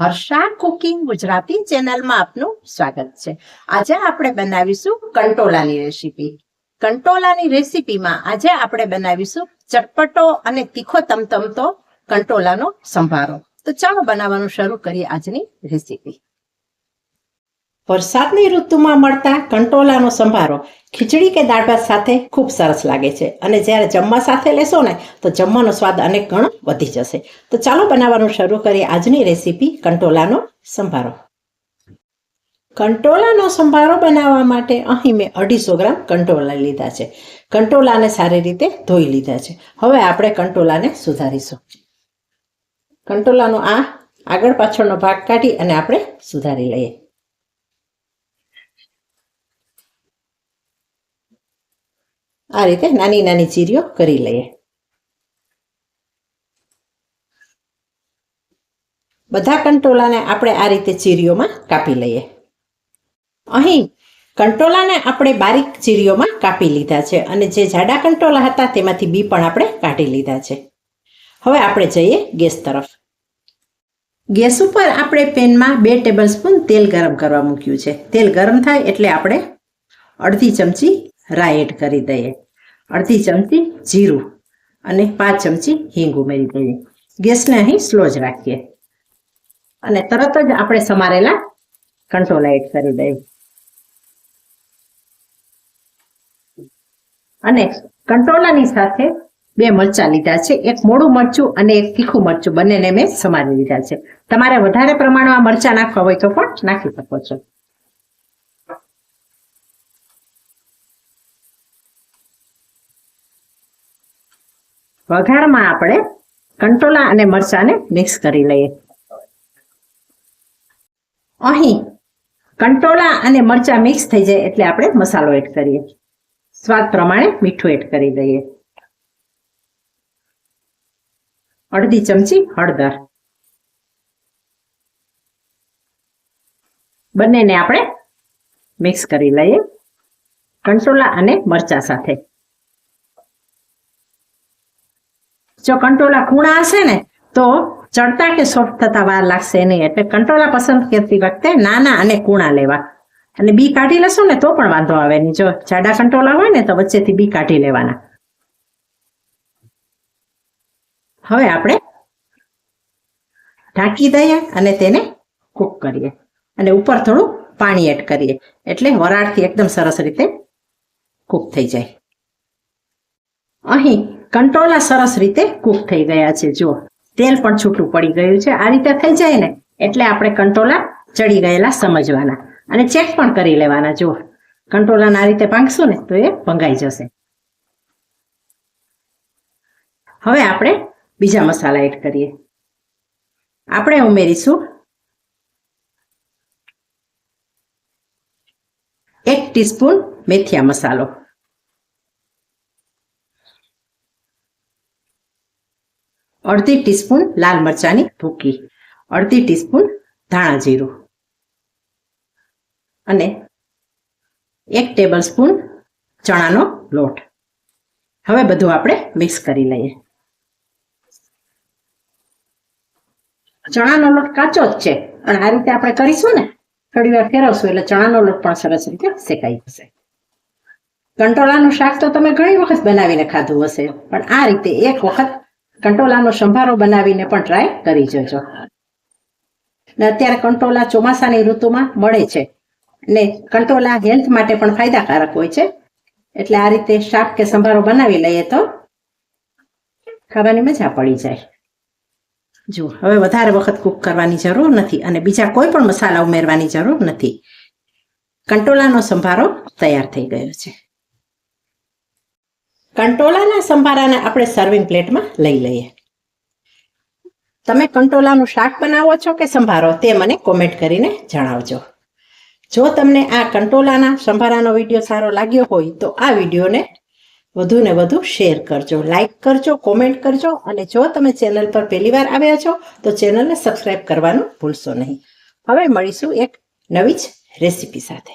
Harsha cooking Gujarati ચેનલમાં આપનું સ્વાગત છે. આજે આપણે બનાવીશું કંટોલાની રેસીપી. કંટોલાની રેસીપીમાં આજે આપણે બનાવીશું ચટપટો અને તીખો તમતમતો કંટોલાનો સંભારો. તો ચાલો બનાવવાનું શરૂ કરીએ આજની રેસીપી. વરસાદની ઋતુમાં મળતા કંટોલાનો સંભારો ખીચડી કે દાળ ભાત સાથે ખૂબ સરસ લાગે છે. અને જ્યારે જમવા સાથે લેશો ને, તો જમવાનો સ્વાદ અનેક ગણો વધી જશે. તો ચાલો બનાવવાનું શરૂ કરીએ આજની રેસીપી કંટોલાનો સંભારો. કંટોલાનો સંભારો બનાવવા માટે અહીં મેં અઢીસો ગ્રામ કંટોલા લીધા છે. કંટોલાને સારી રીતે ધોઈ લીધા છે. હવે આપણે કંટોલાને સુધારીશું. કંટોલાનો આ આગળ પાછળનો ભાગ કાઢી અને આપણે સુધારી લઈએ. આ રીતે નાની નાની ચીરીઓ કરી લઈએ. બધા કંટોલાને આપણે આ રીતે ચીરીઓમાં કાપી લઈએ. અહીં કંટોલાને આપણે બારીક ચીરીઓમાં કાપી લીધા છે અને જે જાડા કંટોલા હતા તેમાંથી બી પણ આપણે કાઢી લીધા છે. હવે આપણે જઈએ ગેસ તરફ. ગેસ ઉપર આપણે પેનમાં બે ટેબલ સ્પૂન તેલ ગરમ કરવા મૂક્યું છે. તેલ ગરમ થાય એટલે આપણે અડધી ચમચી રાઈ કરી દઈએ. અડધી ચમચી જીરું અને પાંચ ચમચી હિંગ ઉમેરી દઈએ. ગેસને અહીં સ્લો જ રાખીએ. અને તરત જ આપણે સમારેલા કંટોલા એડ કરી દઈએ. અને કંટોલાની સાથે બે મરચાં લીધા છે. એક મોડું મરચું અને એક તીખું મરચું. બંનેને મેં સમારી લીધા છે. તમારે વધારે પ્રમાણમાં મરચાં નાખવા હોય તો પણ નાખી શકો છો. વઘારમાં આપણે કંટોલા અને મરચાંને મિક્સ કરી લઈએ. અહીં કંટોલા અને મરચાં મિક્સ થઈ જાય એટલે આપણે મસાલો એડ કરીએ. સ્વાદ પ્રમાણે મીઠું એડ કરી દઈએ. અડધી ચમચી હળદર. બંનેને આપણે મિક્સ કરી લઈએ. કંટોલા અને મરચા સાથે. જો કંટોલા કૂણા હશે ને, તો ચડતા કે સોફ્ટ થતા વાર લાગશે નહીં. એટલે કંટોલા પસંદ કરતી વખતે નાના અને કૂણા લેવા. અને બી કાઢી લેશો ને તો પણ વાંધો આવે નહીં. જો જાડા કંટોલા હોય ને, તો વચ્ચેથી બી કાઢી લેવાના. હવે આપણે ઢાંકી દઈએ અને તેને કૂક કરીએ. અને ઉપર થોડું પાણી એડ કરીએ. એટલે વરાળથી એકદમ સરસ રીતે કૂક થઈ જાય. અહીં કંટોલા સરસ રીતે કૂક થઈ ગયા છે જો તેલ પણ છૂટું પડી ગયું છે. આ રીતે થઈ જાય ને, એટલે આપણે કંટ્રોલા ચડી ગયેલા સમજવાના. અને ચેક પણ કરી લેવાના જો કંટોલાને આ રીતે ભાંગશું ને, તો એ ભંગાઈ જશે. હવે આપણે બીજા મસાલા એડ કરીએ. આપણે ઉમેરીશું એક ટીસ્પૂન મેથિયા મસાલો. અડધી ટીસ્પૂન લાલ મરચાની ભૂકી, અડધી ટીસ્પૂન ધાણા જીરું અને એક ટેબલ સ્પૂન ચણાનો લોટ. હવે બધું આપણે મિક્સ કરી લઈએ. ચણાનો લોટ કાચો જ છે, અને આ રીતે આપણે કરીશું ને, થોડી વાર ફેરવશું, એટલે ચણાનો લોટ પણ સરસ રીતે શેકાઈ જશે. કંટોળાનું શાક તો તમે ઘણી વખત બનાવીને ખાધું હશે, પણ આ રીતે એક વખત કંટોલાનો સંભારો બનાવીને પણ ટ્રાય કરી જોજો. ને અત્યારે કંટોલા ચોમાસાની ઋતુમાં મળે છે. ને કંટોલા હેલ્થ માટે પણ ફાયદાકારક હોય છે. એટલે આ રીતે શાક કે સંભારો બનાવી લઈએ તો ખાવાની મજા પડી જાય. જુઓ, હવે વધારે વખત કૂક કરવાની જરૂર નથી અને બીજા કોઈ પણ મસાલા ઉમેરવાની જરૂર નથી. કંટોલાનો સંભારો તૈયાર થઈ ગયો છે. કંટોલાના સંભારાને આપણે સર્વિંગ પ્લેટમાં લઈ લઈએ. તમે કંટોલાનું શાક બનાવો છો કે સંભારો, તે મને કોમેન્ટ કરીને જણાવજો. જો તમને આ કંટોલાના સંભારાનો વીડિયો સારો લાગ્યો હોય, તો આ વિડીયોને વધુ ને વધુ શેર કરજો. લાઈક કરજો કોમેન્ટ કરજો, અને જો તમે ચેનલ પર પહેલી વાર આવ્યા છો, તો ચેનલને સબસ્ક્રાઈબ કરવાનું ભૂલશો નહીં. હવે મળીશું એક નવી જ રેસીપી સાથે.